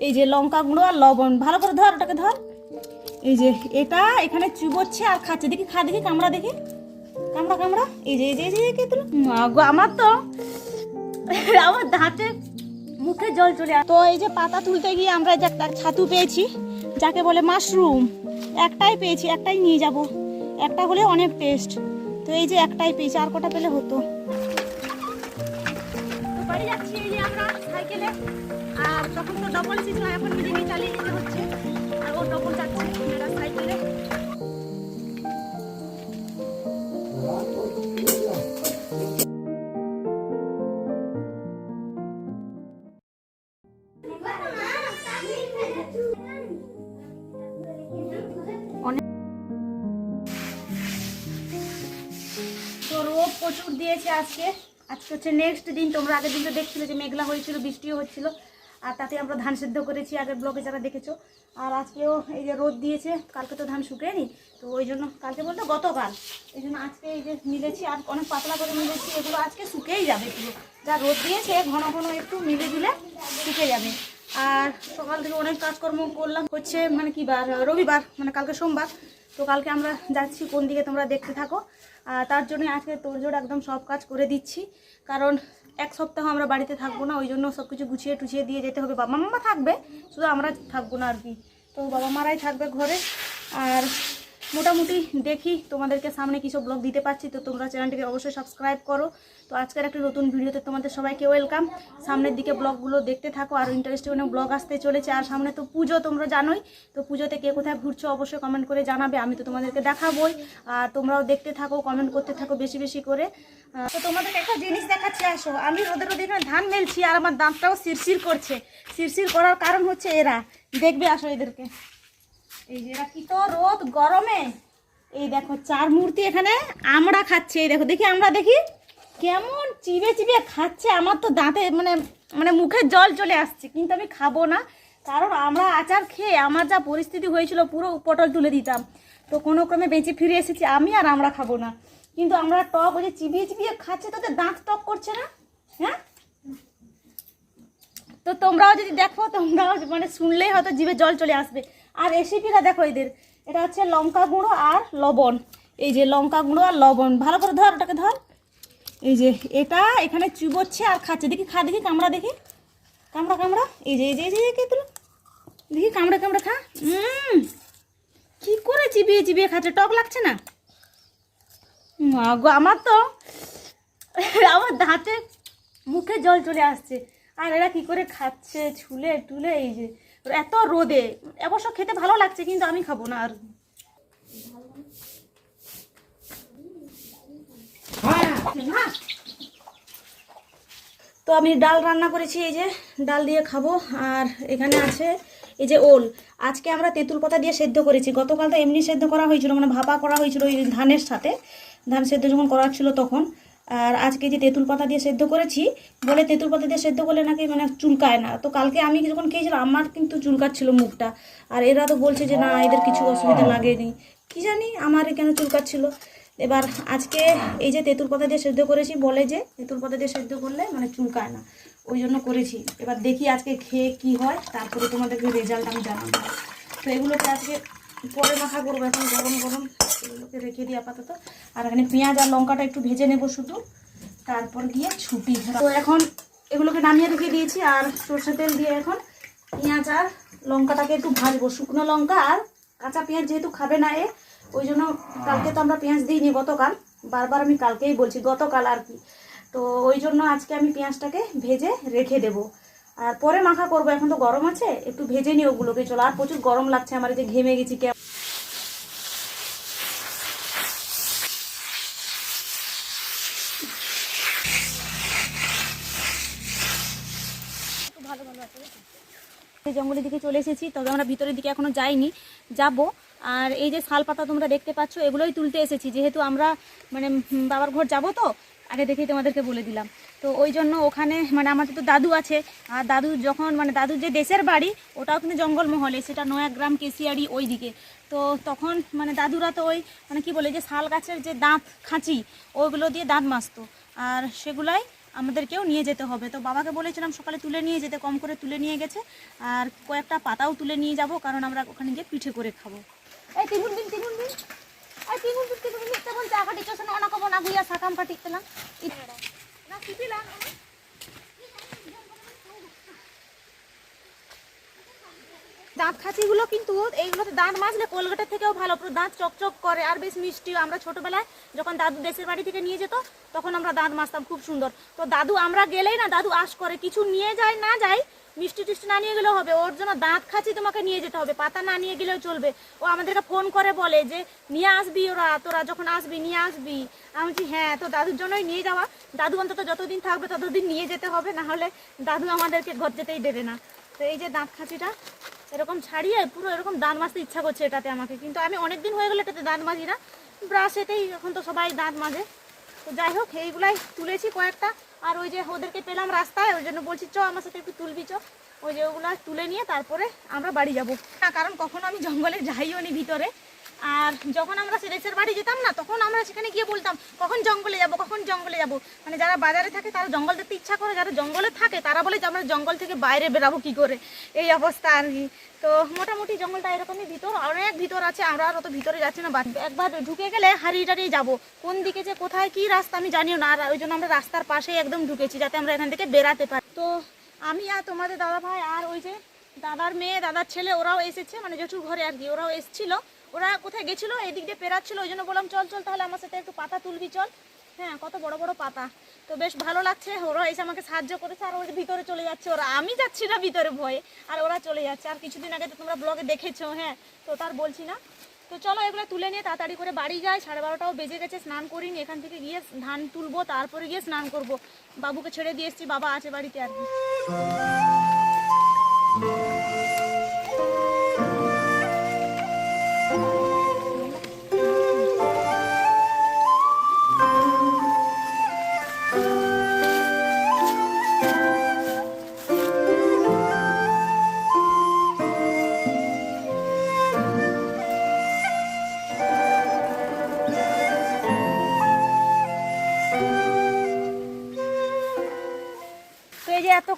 এই যে লঙ্কা গুঁড়ো আর লবণ, ভালো করে ধর ওটাকে ধর। এই যে এটা এখানে চুবোচ্ছে আর খাচ্ছে। দেখি, খা দেখি, কামড়া দেখি। কামড়া কামড়া। এই যে এই যে এই যে আমার তো আমার দাঁতে মুখে জল চলে তো এই যে পাতা তুলতে গিয়ে আমরা যে একটা ছাতু পেয়েছি, যাকে বলে মাশরুম। একটাই পেয়েছি, একটাই নিয়ে যাব। একটা হলে অনেক টেস্ট তো এই যে একটাই পেয়েছি, আর কটা পেলে হতো? বাড়ি যাচ্ছি এই যে আমরা সাইকেলে। আর তখন তো ডবল ছিল এখন নিজেকে চালিয়ে যেতে হচ্ছে। আর ও ডবল যাচ্ছে, মেয়েরা সাইকেলে। প্রচুর দিয়েছে আজকে। আজকে হচ্ছে নেক্সট দিন, তোমরা আগের দিন তো দেখছিলে যে মেঘলা হয়েছিল, বৃষ্টিও হচ্ছিল। আর তাতে আমরা ধান সেদ্ধ করেছি, আগের ব্লগে যারা দেখেছ। আর আজকেও এই যে রোদ দিয়েছে, কালকে তো ধান শুকেনি তো ওই জন্য কালকে বলতে গতকাল। এই জন্য আজকে এই যে মিলেছি, আর অনেক পাতলা করে মিলেছি, এগুলো আজকে শুকেই যাবে পুরো। যা রোদ দিয়েছে, ঘন ঘন একটু মিলে দিলে শুকে যাবে। আর সকাল থেকে অনেক কাজকর্ম করলাম। হচ্ছে মানে কি বার, রবিবার মানে কালকে সোমবার। তো কালকে আমরা যাচ্ছি কোন দিকে তোমরা দেখতে থাকো। আর তার জন্য আজকে তোরজোড় একদম সব কাজ করে দিচ্ছি। কারণ এক সপ্তাহ আমরা বাড়িতে থাকব না, ওই জন্য সব কিছু গুছিয়ে টুছিয়ে দিয়ে যেতে হবে। বাবা মামা থাকবে, শুধু আমরা থাকব না আর কি। তো বাবা মারাই থাকবে ঘরে। আর মোটামুটি দেখি তোমাদেরকে সামনে কিছু ব্লগ দিতে পারছি, তো তোমরা চ্যানেলটিকে অবশ্যই সাবস্ক্রাইব করো। তো আজকের একটা নতুন ভিডিওতে তোমাদের সবাইকে ওয়েলকাম সামনের দিকে ব্লগগুলো দেখতে থাকো, আর ইন্টারেস্টিং অনেক ব্লগ আসতে চলেছে। আর সামনে তো পুজো, তোমরা জানোই, তো পুজোতে কে কোথায় ঘুরছো অবশ্যই কমেন্ট করে জানাবে, আমি তো তোমাদেরকে দেখাবোই। আর তোমরাও দেখতে থাকো কমেন্ট করতে থাকো বেশি বেশি করে। তো তোমাদেরকে একটা জিনিস দেখাচ্ছি, আসো। আমি রোদে রোদে ধান মেলছি, আর আমার দাঁতটাও শিরশির করছে। শিরশির করার কারণ হচ্ছে এরা। দেখবে, আসো এদেরকে। এই যে কি তো রোদ গরমে? এই দেখো, চার মূর্তি এখানে আমরা খাচ্ছে। এই দেখো, দেখি আমরা দেখি কেমন চিবে চিবে খাচ্ছে। আমার তো দাঁতে মানে মানে মুখে জল চলে আসছে, কিন্তু আমি খাব না। কারণ আমরা আচার খেয়ে আমার যা পরিস্থিতি হয়েছিল, পুরো পটল তুলে দিতাম। তো কোনো ক্রমে বেঁচে ফিরে এসেছি, আমি আর আমরা খাব না। কিন্তু আমরা টক, ওই যে চিবিয়ে চিবিয়ে খাচ্ছে, তোদের দাঁত টক করছে না? হ্যাঁ? তো তোমরাও যদি দেখো, তোমরাও মানে শুনলেই হয়তো জিভে জল চলে আসবে। আর রেসিপিটা দেখো এদের। এটা হচ্ছে লঙ্কা গুঁড়ো আর লবণ। এই যে লঙ্কা গুঁড়ো আর লবণ। ভালো করে ধর ওটাকে ধর। এই যে এটা এখানে চুবোচ্ছে আর খাচ্ছে। দেখি খা দেখি কামড়া দেখি। কামড়া কামড়া। এই যে এই যে এই যে কে তুলো দেখি কামড়া কামড়া খা। উম, কি করে চিবিয়ে চিবিয়ে খাচ্ছে? টক লাগছে না? গো আমার তো আমার দাঁতে মুখে জল চলে আসছে। আর এরা কি করে খাচ্ছে? ছুলে টুলে এই যে। এত রোদে। অবশ্য খেতে ভালো লাগছে, কিন্তু আমি খাব না আর। তো আমি ডাল রান্না করেছি, এই যে ডাল দিয়ে খাব। আর এখানে আছে এই যে ওল। আজকে আমরা তেঁতুল পাতা দিয়ে সেদ্ধ করেছি। গতকাল তো এমনি সেদ্ধ করা হয়েছিল মানে ভাপা করা হয়েছিল ওই ধানের সাথে। ধান সেদ্ধ যখন করা ছিল তখন। আর আজকে যে তেঁতুল পাতা দিয়ে সেদ্ধ করেছি বলে তেঁতুল পাতা দিয়ে সেদ্ধ করলে নাকি মানে চুলকায় না। তো কালকে আমি যখন খেয়েছিলাম আমার কিন্তু চুলকাচ্ছিল মুখটা। আর এরা তো বলছে যে না এদের কিছু অসুবিধা লাগেনি। কি জানি আমার কেন চুলকাচ্ছিল। এবার আজকে এই যে তেঁতুল পাতা দিয়ে সেদ্ধ করেছি বলে যে তেঁতুল পাতা দিয়ে সেদ্ধ করলে মানে চুলকায় না। ওই জন্য করেছি। এবার দেখি আজকে খেয়ে কি হয় তারপরে তোমাদেরকে রেজাল্ট আমি জানাব। তো এগুলোকে আজকে পরে মাখা করব এখন গরম গরম। এগুলোকে রেখে দিই আপাতত। আর এখানে পেঁয়াজ আর লঙ্কাটা একটু ভেজে নেব শুধু। তারপর গিয়ে ছুটি। তো এখন এগুলোকে নামিয়ে রেখে দিয়েছি, আর সর্ষে তেল দিয়ে এখন পেঁয়াজ আর লঙ্কাটাকে একটু ভাজবো। শুকনো লঙ্কা আর কাঁচা পেঁয়াজ যেহেতু খাবে না এ, ওই জন্য কালকে তো আমরা পেঁয়াজ দিইনি গতকাল। বারবার আমি কালকেই বলছি, গতকাল আর কি। তো ওই জন্য আজকে আমি পেঁয়াজটাকে ভেজে রেখে দেবো। আর পরে মাখা করব, এখন তো গরম আছে, একটু ভেজে নিই ওগুলোকে। চলো, আর প্রচুর গরম লাগছে আমার যে ঘেমে গেছি জঙ্গলের দিকে চলে এসেছি। তবে আমরা ভিতরের দিকে এখনও যাইনি, যাব। আর এই যে শাল পাতা তোমরা দেখতে পাচ্ছ, এগুলোই তুলতে এসেছি। যেহেতু আমরা মানে বাবার ঘর যাব তো, আগে দেখেই তোমাদেরকে বলে দিলাম। তো ওই জন্য ওখানে মানে আমাদের তো দাদু আছে। আর দাদু যখন মানে দাদুর যে দেশের বাড়ি, ওটাও কিন্তু জঙ্গলমহলে, সেটা নয়াগ্রাম, কেশিয়ারি ওই দিকে তো তখন মানে দাদুরা তো ওই মানে কি বলে, যে শাল গাছের যে দাঁত, খাঁচি ওইগুলো দিয়ে দাঁত মাজতো। আর সেগুলাই আমাদেরকেও নিয়ে যেতে হবে তো বাবাকে বলেছিলাম সকালে তুলে নিয়ে যেতে কম করে তুলে নিয়ে গেছে আর কয়েকটা পাতাও তুলে নিয়ে যাব কারণ আমরা ওখানে গিয়ে পিঠে করে খাব এই তিগুন দিন তিগুন দিন এই তিগুন দিন তিগুন দিন তেমন অনেক না সাকাম কাটি পেলাম না সিপিলাম দাঁত খাঁচিগুলো কিন্তু এইগুলোতে দাঁত মাজলে কোলগেটের থেকেও ভালো, পুরো দাঁত চকচক করে, আর বেশ মিষ্টি। আমরা ছোটবেলায় যখন দাদু দেশের বাড়ি থেকে নিয়ে যেত, তখন আমরা দাঁত মাজতাম, খুব সুন্দর। তো দাদু আমরা গেলেই না, দাদু আশ করে, কিছু নিয়ে যায়, না যাই মিষ্টি টিষ্টি না নিয়ে গেলেও হবে। ওর জন্য দাঁত খাঁচি তোমাকে নিয়ে যেতে হবে, পাতা না নিয়ে গেলেও চলবে। ও আমাদেরকে ফোন করে বলে যে, নিয়ে আসবি ওরা, তোরা যখন আসবি, নিয়ে আসবি। আমি বলছি হ্যাঁ তো দাদুর জন্যই নিয়ে যাওয়া। দাদু অন্তত যতদিন থাকবে ততদিন নিয়ে যেতে হবে, না হলে দাদু আমাদেরকে ঘর যেতেই দেবে না। তো এই যে দাঁত খাঁচিটা এরকম ছাড়িয়ে পুরো এরকম দাঁত মাজতে ইচ্ছা করছে এটাতে আমাকে। কিন্তু আমি অনেক দিন হয়ে গেলে এটাতে দাঁত মাজি না। ব্রাশেতেই এখন তো সবাই দাঁত মাজে। তো যাই হোক, এইগুলাই তুলেছি কয়েকটা। আর ওই যে ওদেরকে পেলাম রাস্তায়, ওই জন্য বলছি, চ আমার সাথে একটু তুলবি, চ। ওই যে ওগুলো তুলে নিয়ে তারপরে আমরা বাড়ি যাব। না, কারণ কখনো আমি জঙ্গলে যাইও নি ভিতরে। আর যখন আমরা সিলেক্সের বাড়ি যেতাম না, তখন আমরা সেখানে গিয়ে বলতাম, কখন জঙ্গলে যাব, কখন জঙ্গলে যাব? মানে যারা বাজারে থাকে, তারা জঙ্গল দেখতে ইচ্ছা করে, যারা জঙ্গলে থাকে, তারা বলে যে আমরা জঙ্গল থেকে বাইরে বেরাবো কি করে? এই অবস্থা আর কি। তো মোটামুটি জঙ্গলটা এরকমই ভিতর, অনেক ভিতর আছে, আমরা আর অত ভিতরে যাচ্ছি না। একবার ঢুকে গেলে হারিয়ে টারিয়ে যাব। কোন দিকে যে কোথায় কি রাস্তা আমি জানিও না, আর ওই জন্য আমরা রাস্তার পাশেই একদম ঢুকেছি, যাতে আমরা এখান থেকে বেরাতে পারি। তো আমি আর তোমাদের দাদা ভাই আর ওই যে দাদার মেয়ে, দাদার ছেলে, ওরাও এসেছে মানে জেঠুর ঘরে আর কি, ওরাও এসেছিল। ওরা কোথায় গেছিল? এদিক দিয়ে পেরাচ্ছিল, ওই জন্য বললাম, চল চল, তাহলে আমার সাথে একটু পাতা তুলবি, চল। হ্যাঁ কত বড় বড় পাতা। তো বেশ ভালো লাগছে, ওরা এসে আমাকে সাহায্য করেছে, আর যে ভিতরে চলে যাচ্ছে ওরা। আমি যাচ্ছি না ভিতরে ভয়ে, আর ওরা চলে যাচ্ছে। আর কিছুদিন আগে তো তোমরা ব্লগে দেখেছ হ্যাঁ তো তার বলছি না। তো চলো এগুলো তুলে নিয়ে তাড়াতাড়ি করে বাড়ি যাই। সাড়ে বারোটাও বেজে গেছে, স্নান করিনি। এখান থেকে গিয়ে ধান তুলবো, তারপরে গিয়ে স্নান করব। বাবুকে ছেড়ে দিয়ে এসেছি, বাবা আছে বাড়িতে আর কি।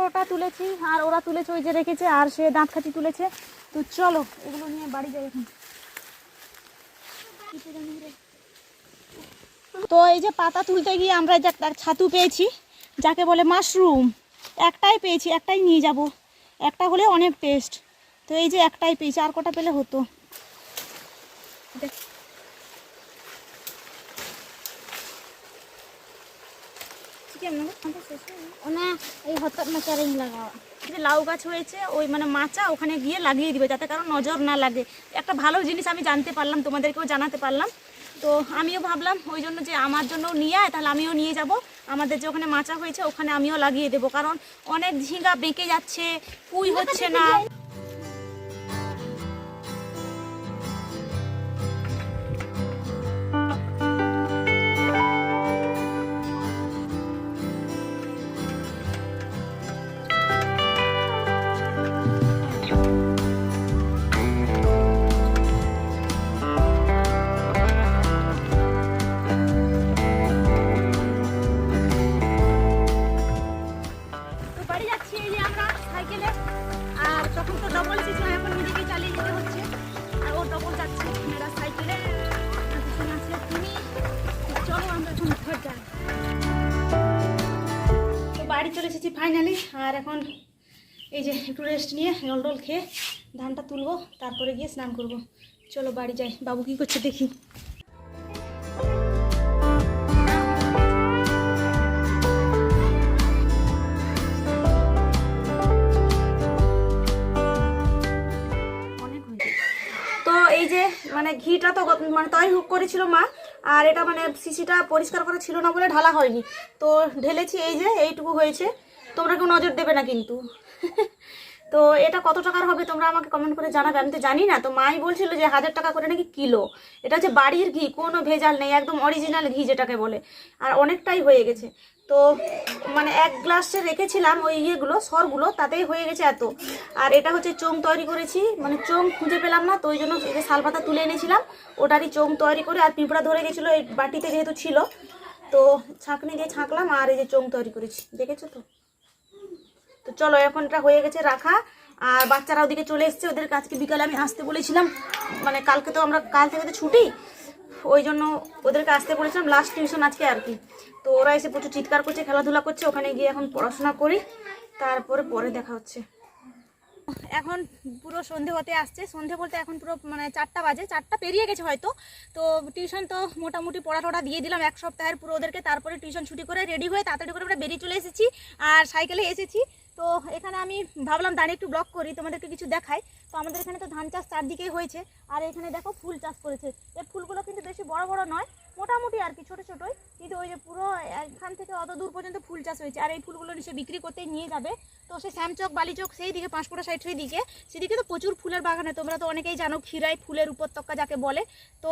কোটা তুলেছি, আর ওরা তুলেছে ওই যে রেখেছে, আর সে দাঁত খাঁচি তুলেছে। তো চলো, এগুলো নিয়ে বাড়ি যাই এখন। তো এই যে পাতা তুলতে গিয়ে আমরা যে একটা ছাতু পেয়েছি, যাকে বলে মাশরুম। একটাই পেয়েছি, একটাই নিয়ে যাব। একটা হলে অনেক টেস্ট তো এই যে একটাই পেয়েছি, আর কটা পেলে হতো? দেখ- ওনা এই লাগাওয়া যে লাউ গাছ হয়েছে ওই মানে মাচা ওখানে গিয়ে লাগিয়ে দিবে যাতে কারও নজর না লাগে। একটা ভালো জিনিস আমি জানতে পারলাম তোমাদেরকেও জানাতে পারলাম। তো আমিও ভাবলাম ওই জন্য যে আমার জন্য নিয়ে আয় তাহলে আমিও নিয়ে যাব। আমাদের যে ওখানে মাচা হয়েছে ওখানে আমিও লাগিয়ে দেবো। কারণ অনেক ঝিঙ্গা বেঁকে যাচ্ছে পুই হচ্ছে না। বাড়ি চলে এসেছি ফাইনালি আর এখন এই যে একটু রেস্ট নিয়ে জল টল খেয়ে ধানটা তুলবো, তারপরে গিয়ে স্নান করব। চলো বাড়ি যাই। বাবু কি করছে দেখি। মানে ঘিটা তো মানে তৈরি করেছিল মা, আর এটা মানে শিশিটা পরিষ্কার করা ছিল না বলে ঢালা হয়নি। তো ঢেলেছি এই যে, এইটুকু হয়েছে। তোমরা কেউ নজর দেবে না কিন্তু। তো এটা কত টাকার হবে তোমরা আমাকে কমেন্ট করে জানাবে। আমি তো জানি না, তো মাই বলছিল যে হাজার টাকা করে নাকি কিলো। এটা হচ্ছে বাড়ির ঘি, কোনো ভেজাল নেই, একদম অরিজিনাল ঘি যেটাকে বলে। আর অনেকটাই হয়ে গেছে। তো মানে এক গ্লাসে রেখেছিলাম ওই ইয়েগুলো, সরগুলো, তাতেই হয়ে গেছে এত। আর এটা হচ্ছে চোং তৈরি করেছি মানে চোং খুঁজে পেলাম না, তো ওই জন্য এই যে শালপাতা তুলে এনেছিলাম, ওটারই চোং তৈরি করে, আর পিঁপড়া ধরে গেছিল এই বাটিতে যেহেতু ছিল, তো ছাঁকনি দিয়ে ছাঁকলাম আর এই যে চোং তৈরি করেছি, দেখেছ তো? তো চলো, এখন এটা হয়ে গেছে রাখা, আর বাচ্চারা ওদিকে চলে এসছে ওদের আজকে বিকালে আমি আসতে বলেছিলাম মানে কালকে তো আমরা, কাল থেকে তো ছুটি ওই জন্য ওদেরকে আসতে বলেছিলাম লাস্ট টিউশন আজকে আর কি। তো ওরা এসে প্রচুর চিৎকার করছে, খেলাধুলা করছে, ওখানে গিয়ে এখন পড়াশোনা করি, তারপরে পরে দেখা হচ্ছে। এখন পুরো সন্ধে হতে আসছে, সন্ধে বলতে এখন পুরো মানে চারটা বাজে, চারটা পেরিয়ে গেছে হয়তো। তো টিউশন তো মোটামুটি পড়া টড়া দিয়ে দিলাম এক সপ্তাহের পুরো ওদেরকে, তারপরে টিউশন ছুটি করে রেডি হয়ে তাড়াতাড়ি করে আমরা বেরিয়ে চলে এসেছি, আর সাইকেলে এসেছি। তো এখানে আমি ভাবলাম দাঁড়িয়ে একটু ব্লক করি, তোমাদেরকে কিছু দেখাই। তো আমাদের এখানে তো ধান চাষ চারদিকেই হয়েছে। আর এখানে দেখো ফুল চাষ করেছে। এই ফুলগুলো কিন্তু বেশি বড় বড় নয়, মোটামুটি আর কি, ছোটো ছোটোই। কিন্তু ওই যে পুরো এখান থেকে অত দূর পর্যন্ত ফুল চাষ হয়েছে। আর এই ফুলগুলো নিচে বিক্রি করতে নিয়ে যাবে। তো সেই শ্যামচক বালিচক সেই দিকে, পাঁশকুড়া সাইড সেই দিকে। সেদিকে তো প্রচুর ফুলের বাগানে তোমরা তো অনেকেই জানো ক্ষীরাই ফুলের উপত্যকা যাকে বলে। তো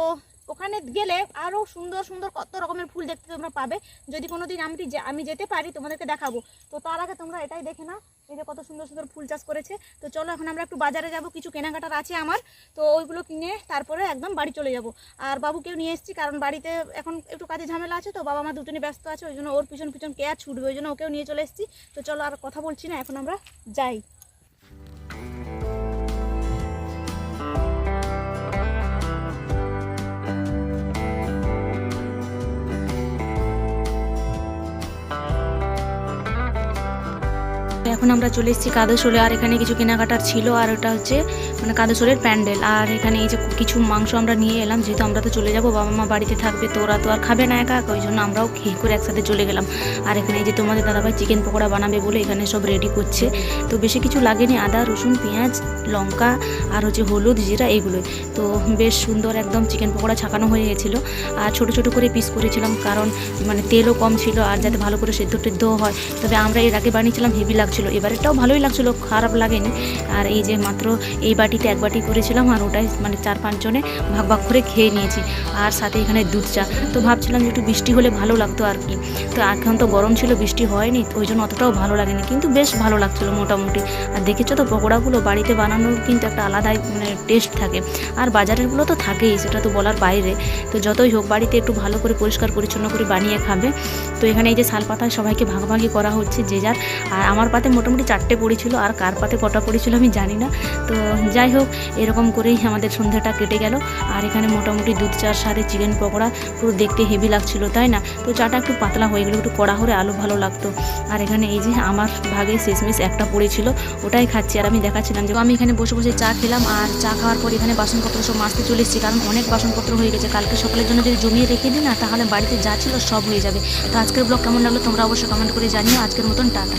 ওখানে গেলে আরও সুন্দর সুন্দর কত রকমের ফুল দেখতে তোমরা পাবে। যদি কোনো দিন আমি আমি যেতে পারি, তোমাদেরকে দেখাবো। তো তার আগে তোমরা এটাই দেখে নাও। এই যে কত সুন্দর সুন্দর ফুল চাষ করেছে। তো চলো এখন আমরা একটু বাজারে যাব, কিছু কেনাকাটার আছে আমার। তো ওইগুলো কিনে তারপরে একদম বাড়ি চলে যাব। আর বাবুকেও নিয়ে এসেছি, কারণ বাড়িতে এখন একটু কাজে ঝামেলা আছে, তো বাবা মা দুজনে ব্যস্ত আছে, ওই জন্য ওর পিছন পিছন কে আর ছুটবে, ওই জন্য ওকেও নিয়ে চলে এসেছি। তো চলো আর কথা বলছি না, এখন আমরা যাই। এখন আমরা চলে এসেছি কাদোশোলে আর এখানে কিছু কেনাকাটার ছিল, আর ওটা হচ্ছে মানে কাদোশোলের প্যান্ডেল। আর এখানে এই যে কিছু মাংস আমরা নিয়ে এলাম, যেহেতু আমরা তো চলে যাব, বাবা মা বাড়িতে থাকবে, তো ওরা তো আর খাবে না একা ওই জন্য আমরাও খেয়ে করে একসাথে চলে গেলাম। আর এখানে এই যে তোমাদের দাদাভাই চিকেন পকোড়া বানাবে বলে এখানে সব রেডি করছে। তো বেশি কিছু লাগেনি, আদা, রসুন, পেঁয়াজ, লঙ্কা, আর হচ্ছে হলুদ, জিরা এইগুলোই তো বেশ সুন্দর একদম চিকেন পকোড়া ছাকানো হয়ে গেছিল। আর ছোট ছোট করে পিস করেছিলাম, কারণ মানে তেলও কম ছিল, আর যাতে ভালো করে সেদ্ধ টেদ্ধ হয়। তবে আমরা এর আগে বানিয়েছিলাম হেভি লাগছিল এবারেরটাও ভালোই লাগছিল, খারাপ লাগেনি। আর এই যে মাত্র এই বাটিতে এক বাটি করেছিলাম আর ওটাই মানে চার পাঁচজনে ভাগ ভাগ করে খেয়ে নিয়েছি। আর সাথে এখানে দুধ চা। তো ভাবছিলাম যে একটু বৃষ্টি হলে ভালো লাগতো আর কি। তো এখন তো গরম ছিল, বৃষ্টি হয়নি, ওই জন্য অতটাও ভালো লাগেনি। কিন্তু বেশ ভালো লাগছিল মোটামুটি। আর দেখেছ তো পকোড়াগুলো বাড়িতে বানানোর কিন্তু একটা আলাদাই মানে টেস্ট থাকে। আর বাজারেরগুলো তো থাকেই, সেটা তো বলার বাইরে। তো যতই হোক, বাড়িতে একটু ভালো করে পরিষ্কার পরিচ্ছন্ন করে বানিয়ে খাবে। তো এখানে এই যে শাল পাতায় সবাইকে ভাগ ভাগাভাগি করা হচ্ছে যে যার। আর আমার পাতে মোটামুটি চারটে পড়েছিল আর কার পাতে কটা পড়েছিল আমি জানি না। তো যাই হোক, এরকম করেই আমাদের সন্ধ্যাটা কেটে গেল। আর এখানে মোটামুটি দুধ চার সাথে চিকেন, পকোড়া পুরো দেখতে হেভি লাগছিল, তাই না? তো চাটা একটু পাতলা হয়ে গেলো, একটু কড়া হলে আলু ভালো লাগতো। আর এখানে এই যে আমার ভাগে শেষমেশ একটা পড়েছিল, ওটাই খাচ্ছি। আর আমি দেখাচ্ছিলাম যে আমি এখানে বসে বসে চা খেলাম আর চা খাওয়ার পর এখানে বাসনপত্র সব মাজতে চলে এসেছি, কারণ অনেক বাসনপত্র হয়ে গেছে। কালকে সকালের জন্য যদি জমিয়ে রেখে দিই না, তাহলে বাড়িতে যা ছিল সব হয়ে যাবে। তো আজকের ব্লগ কেমন লাগল তোমরা অবশ্যই কমেন্ট করে জানিও। আজকের মতন টাটা।